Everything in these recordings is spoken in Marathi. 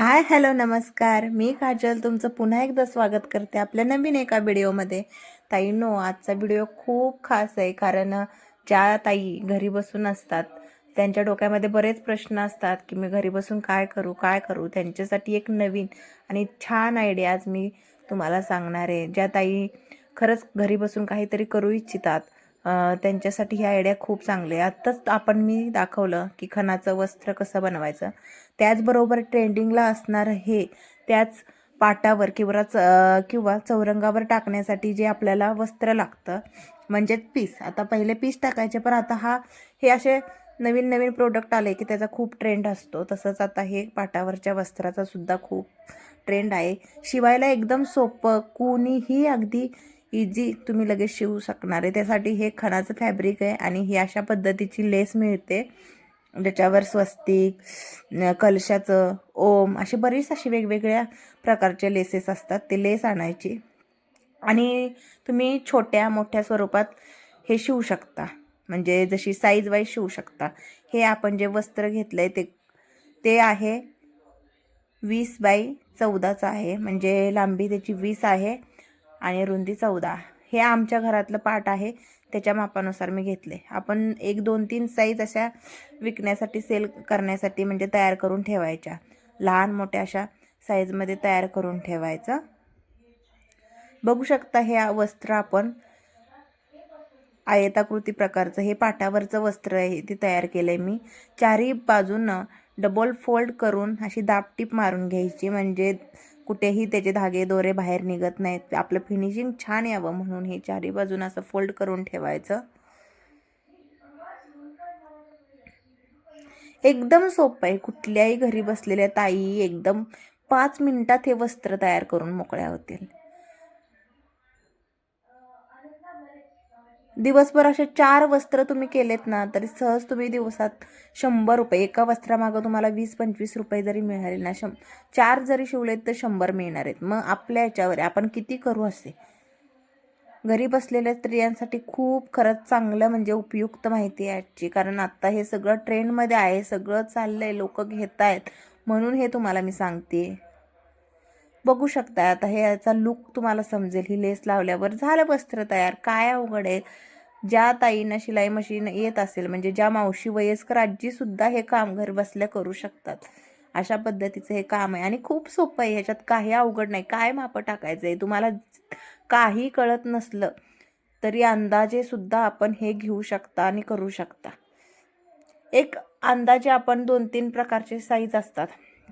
हाय हॅलो नमस्कार. मी काजल तुमचं पुन्हा एकदा स्वागत करते आपल्या नवीन एका व्हिडिओमध्ये. ताईंनो आजचा व्हिडिओ खूप खास आहे कारण ज्या ताई घरी बसून असतात त्यांच्या डोक्यामध्ये बरेच प्रश्न असतात की मी घरी बसून काय करू काय करू? त्यांच्यासाठी एक नवीन आणि छान आयडिया आज मी तुम्हाला सांगणार आहे. ज्या ताई खरंच घरी बसून काहीतरी करू इच्छितात त्यांच्यासाठी ह्या आयडिया खूप चांगल्या आहे आत्ताच आपण मी दाखवलं की खणाचं वस्त्र कसं बनवायचं. त्याचबरोबर ट्रेंडिंगला असणारं हे त्याच पाटावर किंवा च किंवा चौरंगावर टाकण्यासाठी जे आपल्याला वस्त्र लागतं म्हणजेच पीस आता पहिले पीस टाकायचे पण आता हा हे असे नवीन नवीन प्रोडक्ट आले की त्याचा खूप ट्रेंड असतो. तसंच आता हे पाटावरच्या वस्त्राचा सुद्धा खूप ट्रेंड आहे. शिवायला एकदम सोपं कोणीही अगदी इझी तुम्ही लगेच शिवू शकणार आहे. त्यासाठी हे खणाचं फॅब्रिक आहे आणि ही अशा पद्धतीची लेस मिळते. ज्याच्यावर स्वस्तिक कलशाचं ओम असे बरीच असे वेगवेगळ्या प्रकारचे लेसेस असतात. ते लेस आणायची. आणि तुम्ही छोट्या मोठ्या स्वरूपात हे शिवू शकता. म्हणजे जशी साईज वाईज शिवू शकता. हे आपण जे वस्त्र घेतलं आहे ते ते आहे वीस बाय चौदाचं आहे. म्हणजे लांबी त्याची वीस आहे. आणि रुंदी चौदा. हे आमच्या घरातलं पाट आहे. त्याच्या मापानुसार मी घेतले. आपण एक दोन तीन साईज अशा विकण्यासाठी सेल करण्यासाठी म्हणजे तयार करून ठेवायच्या. लहान मोठ्या अशा साईजमध्ये तयार करून ठेवायचं. बघू शकता हे वस्त्र आपण आयताकृती प्रकारचं हे पाटावरचं वस्त्र आहे. ते तयार केलं आहे मी. चारही बाजूनं डबल फोल्ड करून अशी दापटीप मारून घ्यायची. म्हणजे कुठेही त्याचे धागे दोरे बाहेर निघत नाहीत. आपलं फिनिशिंग छान यावं म्हणून हे चारही बाजून असं फोल्ड करून ठेवायचं. एकदम सोपं आहे. कुठल्याही घरी बसलेल्या ताई एकदम पाच मिनिटात हे वस्त्र तयार करून मोकळ्या होतील. दिवसभर असे चार वस्त्र तुम्ही केलेत ना तरी सहज तुम्ही दिवसात शंभर रुपये एका वस्त्रामागं तुम्हाला वीस पंचवीस रुपये जरी मिळाले ना शं चार जरी शिवलेत तर शंभर मिळणार आहेत. मग आपल्या याच्यावर आहे. आपण किती करू असे? घरी बसलेल्या स्त्रियांसाठी खूप खरंच चांगलं म्हणजे उपयुक्त माहिती आहे आजची कारण आत्ता हे सगळं ट्रेंडमध्ये आहे सगळं चाललं आहे लोक घेत आहेत म्हणून हे तुम्हाला मी सांगते बघू शकता आता हे याचा लुक तुम्हाला समजेल. ही लेस लावल्यावर झालं वस्त्र तयार. काय अवघड आहे? ज्या ताईंना शिलाई मशीन येत असेल म्हणजे ज्या मावशी वयस्कर आजीसुद्धा हे काम घर बसल्या करू शकतात. अशा पद्धतीचं हे काम आहे. आणि खूप सोपं आहे. ह्याच्यात काही अवघड नाही. काय मापं टाकायचं आहे तुम्हाला काही कळत नसलं तरी अंदाजे सुद्धा आपण हे घेऊ शकता आणि करू शकता. एक अंदाजे आपण दोन तीन प्रकारचे साईज असतात.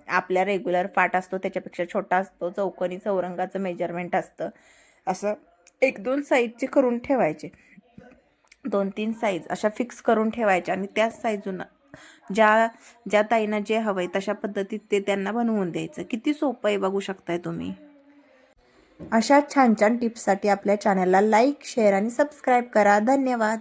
आपल्या रेग्युलर फाट असतो त्याच्यापेक्षा छोटा असतो चौकोनी चौरंगाचं मेजरमेंट असतं. असं एक दोन साईजचे करून ठेवायचे. दोन तीन साईज अशा फिक्स करून ठेवायच्या आणि त्याच साईजून ज्या ज्या ताईंना जे हवं आहे तशा पद्धतीत ते त्यांना बनवून द्यायचं. किती सोपं आहे बघू शकताय तुम्ही. अशा छान छान टिप्ससाठी आपल्या चॅनलला लाईक शेअर आणि सबस्क्राईब करा. धन्यवाद.